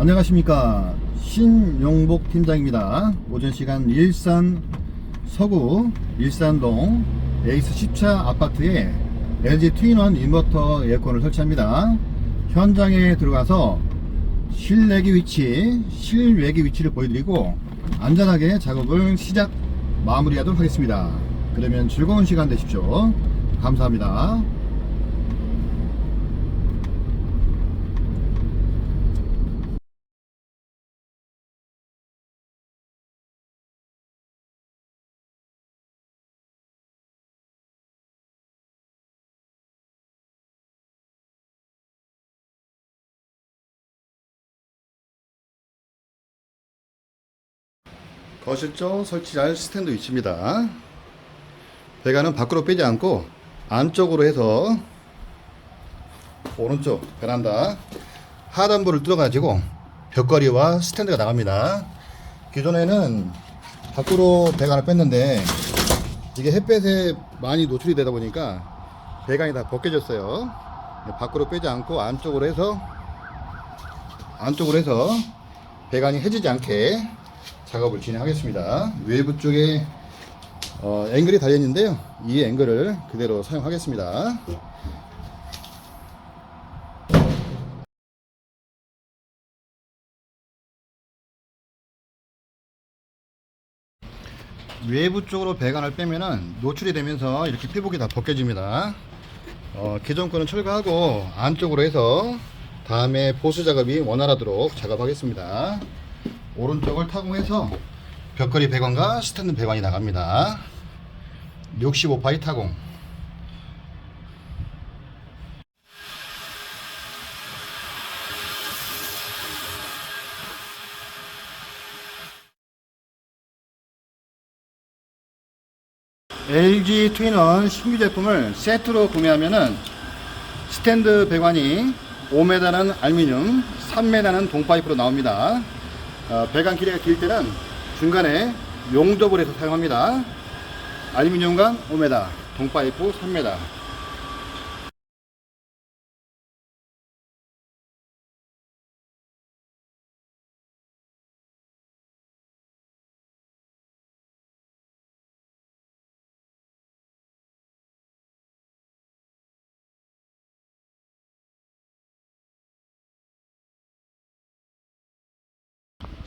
안녕하십니까. 신용복 팀장입니다. 오전 시간 일산 서구 일산동 에이스 10차 아파트에 LG 트윈원 인버터 에어컨을 설치합니다. 현장에 들어가서 실내기 위치 실외기 위치를 보여드리고 안전하게 작업을 시작 마무리하도록 하겠습니다. 그러면 즐거운 시간 되십시오. 감사합니다 거실 쪽 설치할 스탠드 위치입니다. 배관은 밖으로 빼지 않고 안쪽으로 해서 오른쪽 베란다 하단부를 뚫어가지고 벽걸이와 스탠드가 나갑니다. 기존에는 밖으로 배관을 뺐는데 이게 햇볕에 많이 노출이 되다 보니까 배관이 다 벗겨졌어요. 밖으로 빼지 않고 안쪽으로 해서 안쪽으로 해서 배관이 해지지 않게 작업을 진행하겠습니다. 외부 쪽에 어, 앵글이 달려 있는데요. 이 앵글을 그대로 사용하겠습니다. 외부 쪽으로 배관을 빼면은 노출이 되면서 이렇게 피복이 다 벗겨집니다. 어, 기존 거는 철거하고 안쪽으로 해서 다음에 보수 작업이 원활하도록 작업하겠습니다. 오른쪽을 타공해서 벽걸이 배관과 스탠드 배관이 나갑니다. 65파이 타공. LG 트윈원 신규 제품을 세트로 구매하면은 스탠드 배관이 5m는 알루미늄, 3m는 동파이프로 나옵니다. 어, 배관 길이가 길 때는 중간에 용접을 해서 사용합니다. 알루미늄관 5m, 동파이프 3m.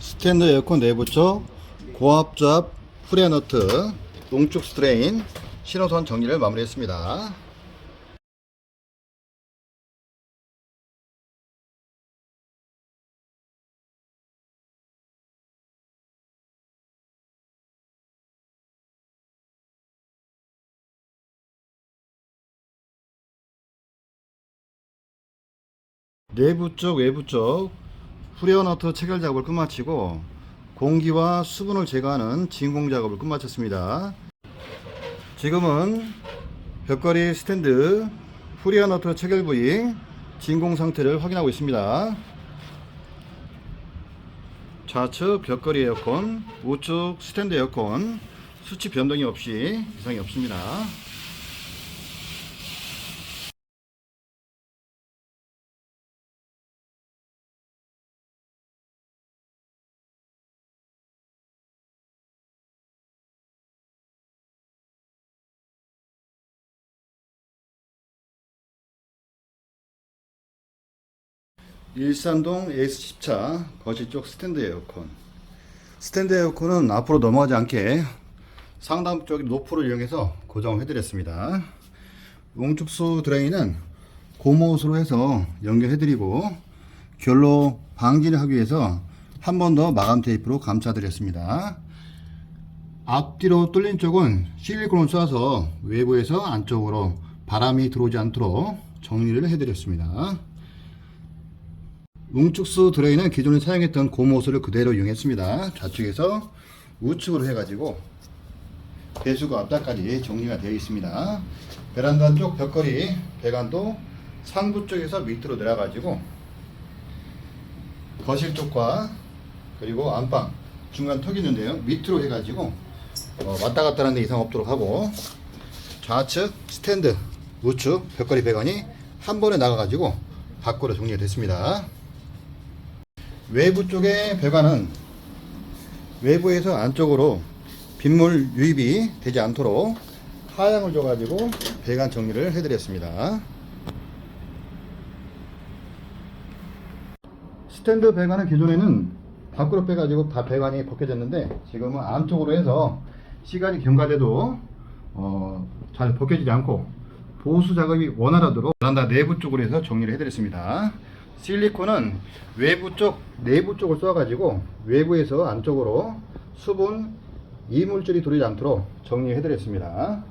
스탠드 에어컨 내부 쪽 고압조합 프레너트 농축 스트레인 신호선 정리를 마무리했습니다. 내부 쪽 외부 쪽 프레어너트 체결 작업을 끝마치고 공기와 수분을 제거하는 진공 작업을 끝마쳤습니다. 지금은 벽걸이 스탠드 프리어너트 체결 부위 진공 상태를 확인하고 있습니다. 좌측 벽걸이 에어컨, 우측 스탠드 에어컨 수치 변동이 없이 이상이 없습니다. 일산동 S10차 거실 쪽 스탠드 에어컨. 스탠드 에어컨은 앞으로 넘어가지 않게 상단 쪽 노프를 이용해서 고정을 해드렸습니다. 용축수 드레인은 고무호스로 해서 연결해 드리고 결로 방지를 하기 위해서 한 번 더 마감 테이프로 감싸 드렸습니다. 앞뒤로 뚫린 쪽은 실리콘을 쏴서 외부에서 안쪽으로 바람이 들어오지 않도록 정리를 해드렸습니다. 웅축수 드레인은 기존에 사용했던 고무호스를 그대로 이용했습니다. 좌측에서 우측으로 해가지고 배수구 앞단까지 정리가 되어 있습니다. 베란다 쪽 벽걸이 배관도 상부 쪽에서 밑으로 내려가지고 거실 쪽과 그리고 안방 중간 턱이 있는데요. 밑으로 해가지고 어, 왔다 갔다 하는 데 이상 없도록 하고 좌측 스탠드 우측 벽걸이 배관이 한 번에 나가가지고 밖으로 정리가 됐습니다. 외부 쪽의 배관은 외부에서 안쪽으로 빗물 유입이 되지 않도록 하향을 줘가지고 배관 정리를 해드렸습니다. 스탠드 배관은 기존에는 밖으로 빼가지고 다 배관이 벗겨졌는데 지금은 안쪽으로 해서 시간이 경과돼도 어, 잘 벗겨지지 않고 보수 작업이 원활하도록 베란다 내부 쪽으로 해서 정리를 해드렸습니다. 실리콘은 외부 쪽, 내부 쪽을 쏘아가지고 외부에서 안쪽으로 수분, 이물질이 들어오지 않도록 정리해드렸습니다.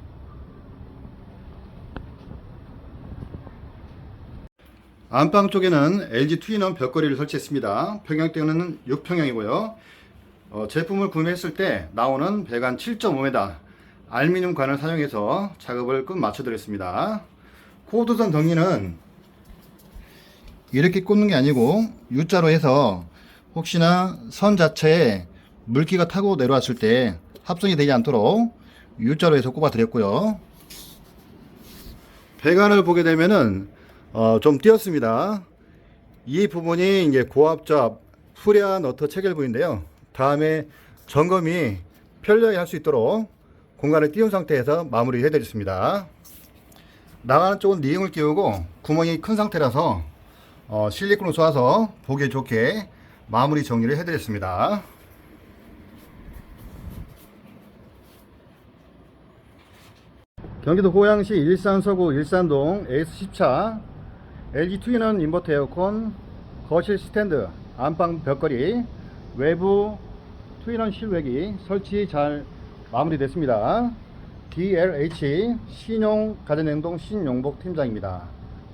안방 쪽에는 LG 트윈원 벽걸이를 설치했습니다. 평형대는 6평형이고요. 어, 제품을 구매했을 때 나오는 배관 7.5m 알루미늄 관을 사용해서 작업을 끝 맞춰드렸습니다. 코드선 덩이는 이렇게 꽂는 게 아니고 U자로 해서 혹시나 선 자체에 물기가 타고 내려왔을 때 합성이 되지 않도록 U자로 해서 꼽아 드렸고요. 배관을 보게 되면은 어, 좀 띄었습니다. 이 부분이 이제 고압잡 후레아 너트 체결 부인데요. 다음에 점검이 편리하게 할 수 있도록 공간을 띄운 상태에서 마무리 해드렸습니다. 나가는 쪽은 니응을 끼우고 구멍이 큰 상태라서 어, 실리콘을 쏴서 보기 좋게 마무리 정리를 해드렸습니다. 경기도 고양시 일산 서구 일산동 AS10차 LG 트윈원 인버터 에어컨 거실 스탠드 안방 벽걸이 외부 트윈원 실외기 설치 잘 마무리됐습니다. DLH 신용 가전행동 신용복 팀장입니다.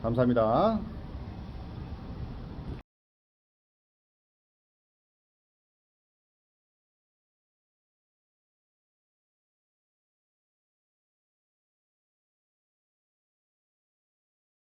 감사합니다.